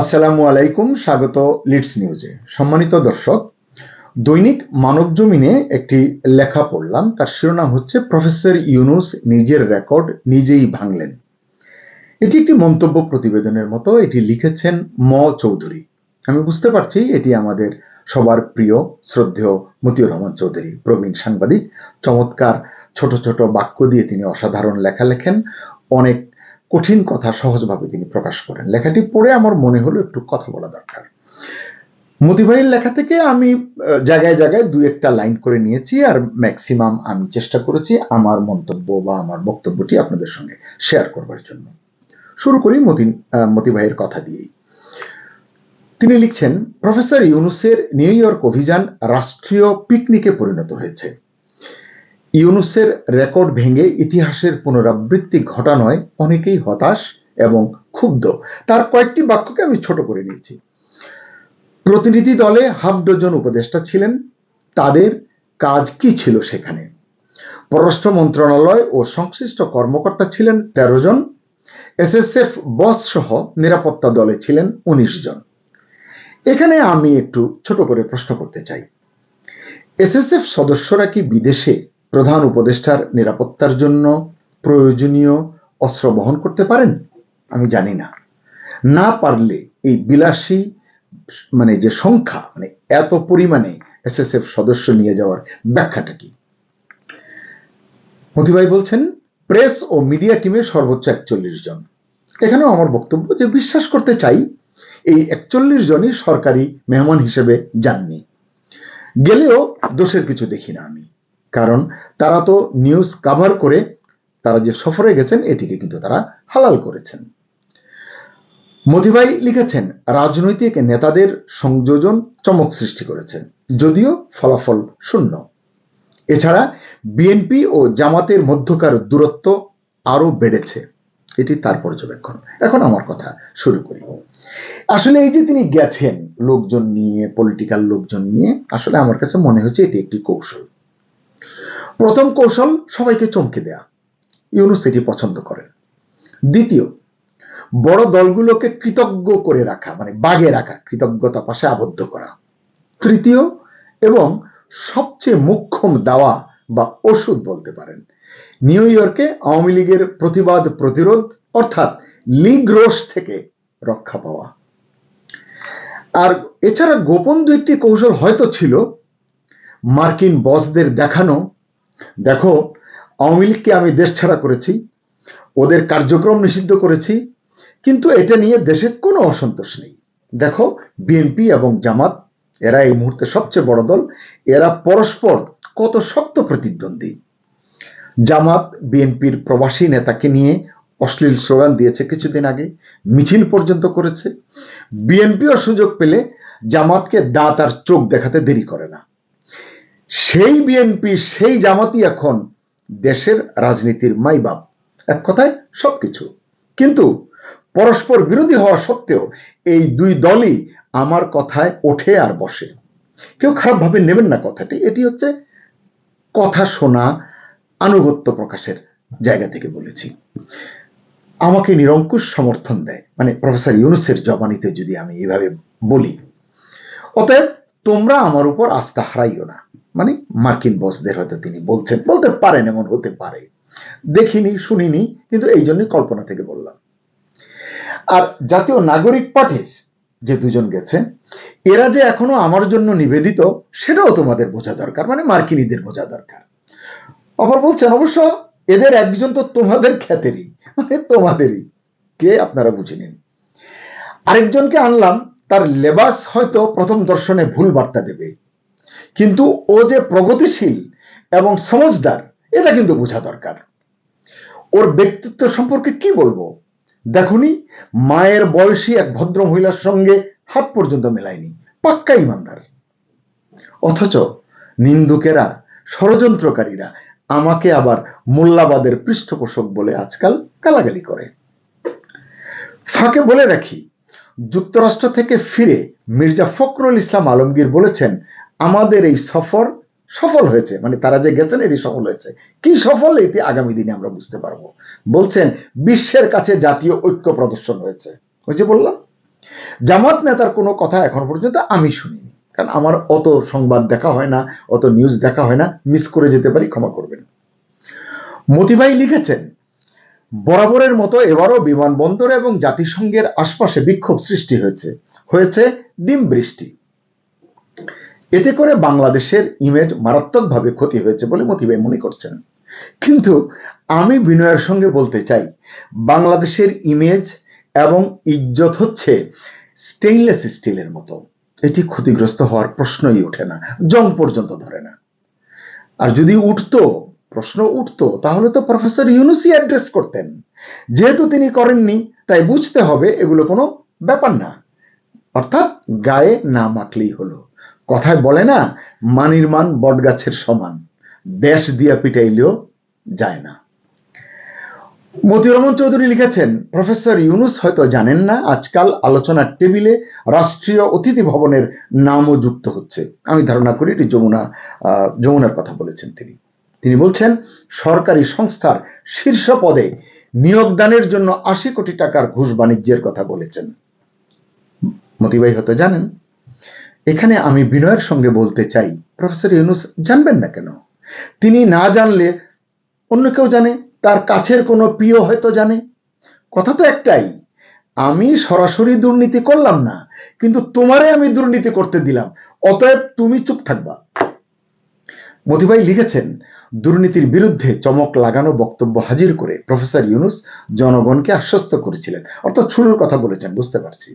আসসালামু আলাইকুম, স্বাগত লিডস নিউজে সম্মানিত দর্শক, দৈনিক মানব জমিনে একটি লেখা পড়লাম, তার শিরোনাম হচ্ছে, প্রফেসর ইউনুস নিজের রেকর্ড নিজেই ভাঙলেন। এটি একটি মন্তব্য প্রতিবেদনের মতো, এটি লিখেছেন ম চৌধুরী। আমি বুঝতে পারছি, এটি আমাদের সবার প্রিয়, শ্রদ্ধেয় মতিউর রহমান চৌধুরী, প্রবীণ সাংবাদিক। চমৎকার ছোট ছোট বাক্য দিয়ে তিনি অসাধারণ লেখা লেখেন। অনেক কঠিন কথা সহজভাবে তিনি প্রকাশ করেন। লেখাটি পড়ে আমার মনে হলো একটু কথা বলা দরকার। মতিভাইয়ের লেখা থেকে আমি জায়গায় জায়গায় দু একটা লাইন করে নিয়েছি আর ম্যাক্সিমাম আমি চেষ্টা করেছি আমার মন্তব্য বা আমার বক্তব্যটি আপনাদের সঙ্গে শেয়ার করবার জন্য। শুরু করি মতি ভাইয়ের কথা দিয়েই। তিনি লিখছেন, প্রফেসর ইউনুসের নিউ ইয়র্ক অভিযান রাষ্ট্রীয় পিকনিকে পরিণত হয়েছে। ইউনুসের রেকর্ড ভেঙে ইতিহাসের পুনরাবৃত্তি ঘটানোয় অনেকেই হতাশ এবং ক্ষুব্ধ। তার কয়েকটি বাক্যকে আমি ছোট করে নিয়েছি। প্রতিনিধি দলে হাফ ডজন উপদেষ্টা ছিলেন। তাদের কাজ কি ছিল সেখানে? পররাষ্ট্র মন্ত্রণালয় ও সংশ্লিষ্ট কর্মকর্তা ছিলেন তেরো জন। এসএসএফ বস সহ নিরাপত্তা দলে ছিলেন উনিশ জন। এখানে আমি একটু ছোট করে প্রশ্ন করতে চাই। এসএসএফ সদস্যরা কি বিদেশে প্রধান উপদেষ্টার নিরাপত্তার জন্য প্রয়োজনীয় অস্ত্র বহন করতে পারেন? আমি জানি না। না পারলে এই বিলাসী মানে যে সংখ্যা মানে এত পরিমাণে এসএসএফ সদস্য নিয়ে যাওয়ার ব্যাখ্যাটা কি? মতিভাই বলছেন, প্রেস ও মিডিয়া টিমে সর্বোচ্চ একচল্লিশ জন। এখানেও আমার বক্তব্য যে বিশ্বাস করতে চাই, এই একচল্লিশ জনই সরকারি মেহমান হিসেবে যাননি। গেলেও দোষের কিছু দেখি না আমি। কারণ তারা তো নিউজ কাভার করে তারা যে সফরে গেছেন, এটিকে কিন্তু তারা হালাল করেছেন। মতিভাই লিখেছেন, রাজনৈতিক নেতাদের সংযোজন চমক সৃষ্টি করেছে, যদিও ফলাফল শূন্য। এছাড়া বিএনপি ও জামাতের মধ্যকার দূরত্ব আরও বেড়েছে। এটি তার পর্যবেক্ষণ। এখন আমার কথা শুরু করি। আসলে এই যে তিনি গেছেন, লোকজন নিয়ে পলিটিক্যাল লোকজন নিয়ে, আসলে আমার কাছে মনে হচ্ছে এটি একটি কৌশল। প্রথম কৌশল সবাইকে চমকে দেয়া। ইউনুস এটি পছন্দ করেন। দ্বিতীয়, বড় দলগুলোকে কৃতজ্ঞ করে রাখা মানে বাগে রাখা, কৃতজ্ঞতা পাশে আবদ্ধ করা। তৃতীয়, এবং সবচেয়ে মুখ্যম দাওয়া বা ওষুধ বলতে পারেন, নিউ ইয়র্কে আওয়ামী লীগের প্রতিবাদ প্রতিরোধ, অর্থাৎ লীগ রোষ থেকে রক্ষা পাওয়া। আর এছাড়া গোপন দু একটি কৌশল হয়তো ছিল, মার্কিন বসদের দেখানো দেখো, আওয়ামী লীগকে আমি দেশ ছাড়া করেছি, ওদের কার্যক্রম নিষিদ্ধ করেছি, কিন্তু এটা নিয়ে দেশে কোনো অসন্তোষ নেই। দেখো, বিএনপি এবং জামাত, এরা এই মুহূর্তে সবচেয়ে বড় দল, এরা পরস্পর কত শক্ত প্রতিদ্বন্দ্বী। জামাত বিএনপির প্রবাসী নেতাকে নিয়ে অশ্লীল স্লোগান দিয়েছে কিছুদিন আগে, মিছিল পর্যন্ত করেছে। বিএনপিও সুযোগ পেলে জামাতকে দাঁত আর চোখ দেখাতে দেরি করে না। সেই বিএনপি সেই জামাতই এখন দেশের রাজনীতির মাইবাপ। এক কথায় সবকিছু। কিন্তু পরস্পর বিরোধী হওয়া সত্ত্বেও এই দুই দলই আমার কথায় ওঠে আর বসে। কেউ খারাপভাবে নেবেন না কথাটি, এটি হচ্ছে কথা শোনা, আনুগত্য প্রকাশের জায়গা থেকে বলেছি। আমাকে নিরঙ্কুশ সমর্থন দেয়। মানে প্রফেসর ইউনুসের জবানিতে যদি আমি এভাবে বলি। অতএব তোমরা আমার উপর আস্থা হারাইও না। মানে মার্কিন বসদের হয়তো তিনি বলছেন বলতে পারেন, এমন হতে পারে। দেখিনি, শুনিনি, কিন্তু এই জন্যই কল্পনা থেকে বললাম। আর জাতীয় নাগরিক পার্টির যে দুজন গেছে, এরা যে এখনও আমার জন্য নিবেদিত, সেটাও তোমাদের বোঝা দরকার মানে মার্কিনীদের বোঝা দরকার। অপর বলছেন, অবশ্য এদের একজন তো তোমাদের খ্যাতেরই মানে তোমাদেরই। কে? আপনারা বুঝে নিন। আরেকজনকে আনলাম, তার লেবাস হয়তো প্রথম দর্শনে ভুল বার্তা দেবে। কিন্তু ও যে প্রগতিশীল এবং সমজদার এটা কিন্তু বোঝা দরকার। ওর ব্যক্তিত্ব সম্পর্কে কি বলব? দেখুনি মায়ের বয়সী এক ভদ্র মহিলার সঙ্গে হাত পর্যন্ত মেলায়নি পাক্কা ইমানদার। অথচ নিন্দুকেরা, ষড়যন্ত্রকারীরা আমাকে আবার মোল্লাবাদের পৃষ্ঠপোষক বলে আজকাল গালাগালি করে। ফাঁকে বলে রাখি, যুক্তরাষ্ট্র থেকে ফিরে মির্জা ফখরুল ইসলাম আলমগীর বলেছেন আমাদের এই সফর সফল হয়েছে। মানে তারা যে গেছেন, এটি সফল হয়েছে। কি সফল, এটি আগামী দিনে আমরা বুঝতে পারব। বলছেন, বিশ্বের কাছে জাতীয় ঐক্য প্রদর্শন হয়েছে। ওই যে বললাম। জামাত নেতার কোনো কথা এখন পর্যন্ত আমি শুনিনি। কারণ আমার অত সংবাদ দেখা হয় না, অত নিউজ দেখা হয় না। মিস করে যেতে পারি, ক্ষমা করবেন। মতিভাই লিখেছেন, বরাবরের মতো এবারও বিমানবন্দর এবং জাতিসংঘের আশপাশে বিক্ষোভ সৃষ্টি হয়েছে। হয়েছে ডিম বৃষ্টি। এতে করে বাংলাদেশের ইমেজ মারাত্মকভাবে ক্ষতি হয়েছে বলে মতিভাই মনে করছেন। কিন্তু আমি বিনয়ের সঙ্গে বলতে চাই, বাংলাদেশের ইমেজ এবং ইজ্জত হচ্ছে স্টেইনলেস স্টিলের মতো। এটি ক্ষতিগ্রস্ত হওয়ার প্রশ্নই ওঠে না, জং পর্যন্ত ধরে না। আর যদি উঠতো, প্রশ্ন উঠতো, তাহলে তো প্রফেসর ইউনুসি অ্যাড্রেস করতেন। যেহেতু তিনি করেননি, তাই বুঝতে হবে এগুলো কোনো ব্যাপার না। অর্থাৎ গায়ে না মাখলেই হলো। কথায় বলে না, মানির মান বটগাছের সমান। দেশ দিয়া পিটাইলেও যায় না। মতিউর রহমান চৌধুরী লিখেছেন, প্রফেসর ইউনুস হয়তো জানেন না, আজকাল আলোচনার টেবিলে রাষ্ট্রীয় অতিথি ভবনের নামও যুক্ত হচ্ছে। আমি ধারণা করি এটি যমুনা যমুনার কথা বলেছেন তিনি। তিনি বলছেন, সরকারি সংস্থার শীর্ষ পদে নিয়োগদানের জন্য আশি কোটি টাকার ঘুষ বাণিজ্যের কথা বলেছেন। মতিবাই হয়তো জানেন এখানে আমি বিনয়ের সঙ্গে বলতে চাই, প্রফেসর ইউনুস, জানবেন না কেন? তিনি না জানলে অন্য কেউ জানে, তার কাছের কোনো প্রিয় হয়তো জানে। কথা তো একটাই, আমি সরাসরি দুর্নীতি করলাম না, কিন্তু তোমারে আমি দুর্নীতি করতে দিলাম, অতএব তুমি চুপ থাকবা। মতিভাই লিখেছেন, দুর্নীতির বিরুদ্ধে চমক লাগানো বক্তব্য হাজির করে প্রফেসর ইউনুস জনগণকে আশ্বস্ত করেছিলেন। অর্থাৎ শুরুর কথা বলেছেন, বুঝতে পারছি।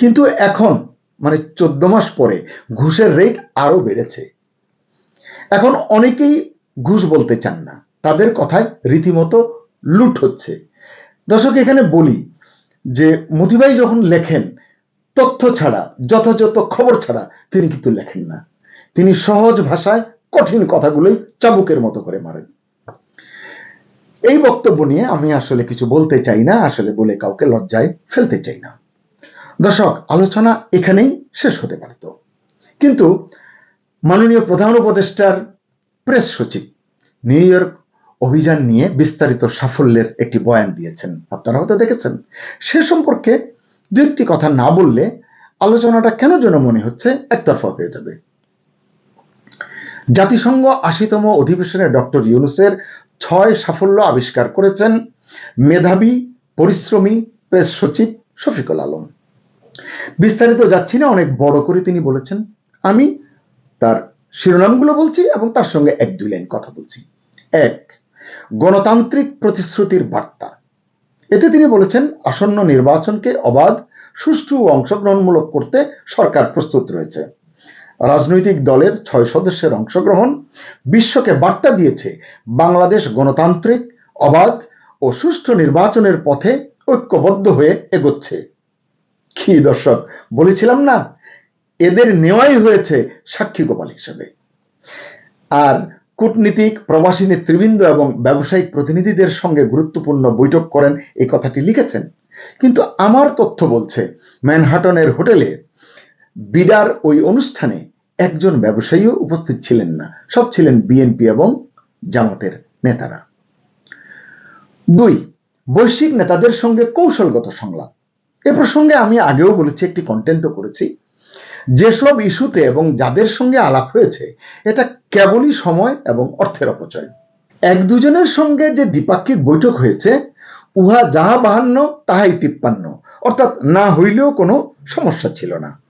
কিন্তু এখন মানে চোদ্দ মাস পরে ঘুষের রেট আরও বেড়েছে। এখন অনেকেই ঘুষ বলতে চান না। তাদের কথায় রীতিমতো লুট হচ্ছে। দর্শক, এখানে বলি যে মতিবাই যখন লেখেন, তথ্য ছাড়া, যথাযথ খবর ছাড়া তিনি কিন্তু লেখেন না। তিনি সহজ ভাষায় কঠিন কথাগুলোই চাবুকের মতো করে মারেন। এই বক্তব্য নিয়ে আমি আসলে কিছু বলতে চাই না, আসলে বলে কাউকে লজ্জায় ফেলতে চাই না। দর্শক, আলোচনা এখানেই শেষ হতে পারত কিন্তু মাননীয় প্রধান উপদেষ্টার প্রেস সচিব নিউ ইয়র্ক অভিযান নিয়ে বিস্তারিত সাফল্যের একটি বয়ান দিয়েছেন। আপনারা হয়তো দেখেছেন। সে সম্পর্কে দু একটি কথা না বললে আলোচনাটা কেন যেন মনে হচ্ছে একতরফা হয়ে যাবে। জাতিসংঘ আশিতম অধিবেশনে ডক্টর ইউনুসের ছয় সাফল্য আবিষ্কার করেছেন মেধাবী, পরিশ্রমী প্রেস সচিব শফিকুল আলম। বিস্তারিত যাচ্ছি না, অনেক বড় করে তিনি বলেছেন। আমি তার শিরোনামগুলো বলছি এবং তার সঙ্গে এক দুই লাইন কথা বলছি। এক, গণতান্ত্রিক প্রতিশ্রুতির বার্তা। এতে তিনি বলেছেন, আসন্ন নির্বাচনকে অবাধ, সুষ্ঠু অংশগ্রহণমূলক করতে সরকার প্রস্তুত রয়েছে। রাজনৈতিক দলের ছয় সদস্যের অংশগ্রহণ বিশ্বকে বার্তা দিয়েছে, বাংলাদেশ গণতান্ত্রিক, অবাধ ও সুষ্ঠু নির্বাচনের পথে ঐক্যবদ্ধ হয়ে এগোচ্ছে। কি দর্শক? বলেছিলাম না, এদের নেওয়াই হয়েছে সাক্ষী গোপাল হিসেবে। আর কূটনীতিক, প্রবাসী নেতৃবৃন্দ এবং ব্যবসায়িক প্রতিনিধিদের সঙ্গে গুরুত্বপূর্ণ বৈঠক করেন, এই কথাটি লিখেছেন। কিন্তু আমার তথ্য বলছে, ম্যানহাটনের হোটেলে বিডার ওই অনুষ্ঠানে একজন ব্যবসায়ীও উপস্থিত ছিলেন না। সব ছিলেন বিএনপি এবং জামাতের নেতারা। দুই, বৈশ্বিক নেতাদের সঙ্গে কৌশলগত সংলাপ। এ প্রসঙ্গে আমি আগেও বলেছি, একটি কন্টেন্টও করেছি। যেসব ইস্যুতে এবং যাদের সঙ্গে আলাপ হয়েছে, এটা কেবলই সময় এবং অর্থের অপচয়। এক দুজনের সঙ্গে যে দ্বিপাক্ষিক বৈঠক হয়েছে, উহা যাহা বাহান্ন, তাহাই তিপ্পান্ন। অর্থাৎ না হইলেও কোনো সমস্যা ছিল না।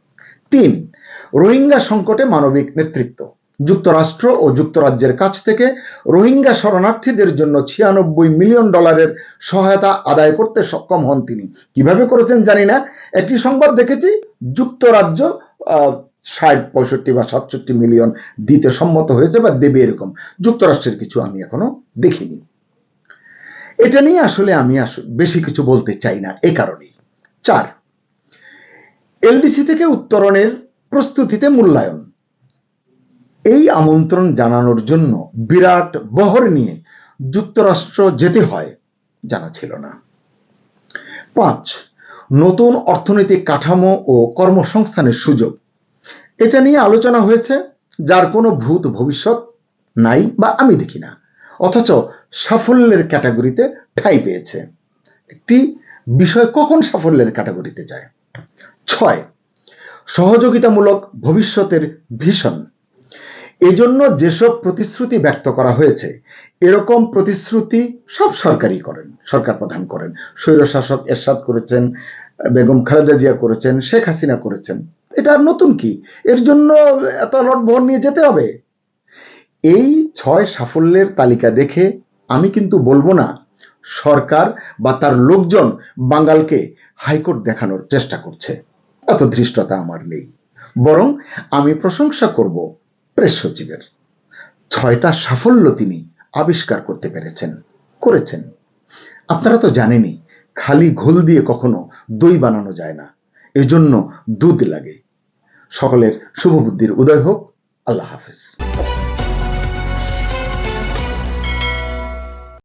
তিন, রোহিঙ্গা সংকটে মানবিক নেতৃত্ব। যুক্তরাষ্ট্র ও যুক্তরাজ্যের কাছ থেকে রোহিঙ্গা শরণার্থীদের জন্য ছিয়ানব্বই মিলিয়ন ডলারের সহায়তা আদায় করতে সক্ষম হন তিনি। কীভাবে করেছেন জানি না। একটি সংবাদ দেখেছি, যুক্তরাজ্য ষাট, পঁয়ষট্টি বা সাতষট্টি মিলিয়ন দিতে সম্মত হয়েছে বা দেবে এরকম। যুক্তরাষ্ট্রের কিছু আমি এখনও দেখিনি। এটা নিয়ে আসলে আমি বেশি কিছু বলতে চাই না এই কারণেই। চার, এলডিসি থেকে উত্তরণের প্রস্তুতিতে মূল্যায়ন। এই আমন্ত্রণ জানানোর জন্য বিরাট বহর নিয়ে যুক্তরাষ্ট্র যেতে হয় জানা ছিল না। পাঁচ, নতুন অর্থনৈতিক কাঠামো ও কর্মসংস্থানের সুযোগ। এটা নিয়ে আলোচনা হয়েছে, যার কোনো ভূত ভবিষ্যৎ নাই বা আমি দেখি না, অথচ সাফল্যের ক্যাটাগরিতে ঠাঁই পেয়েছে। একটি বিষয় কখন সাফল্যের ক্যাটাগরিতে যায়? ছয়, সহযোগিতামূলক ভবিষ্যতের ভীষণ এজন্য যেসব প্রতিশ্রুতি ব্যক্ত করা হয়েছে, এরকম প্রতিশ্রুতি সব সরকারই করেন, সরকার প্রধান করেন। স্বৈরশাসক এরশাদ করেছেন, বেগম খালেদা জিয়া করেছেন, শেখ হাসিনা করেছেন। এটা আর নতুন কি? এর জন্য এত লট লটবহর নিয়ে যেতে হবে। এই ছয় সাফল্যের তালিকা দেখে আমি কিন্তু বলব না, সরকার বা তার লোকজন বাঙালকে হাইকোর্ট দেখানোর চেষ্টা করছে। এত ধৃষ্টতা আমার নেই। বরং আমি প্রশংসা করব প্রেস সচিবের। ছয়টা সাফল্য তিনি আবিষ্কার করতে পেরেছেন, করেছেন। আপনারা তো জানেনই, খালি ঘোল দিয়ে কখনো দই বানানো যায় না। এজন্য দুধ লাগে। সকলের শুভবুদ্ধির উদয় হোক। আল্লাহ হাফেজ।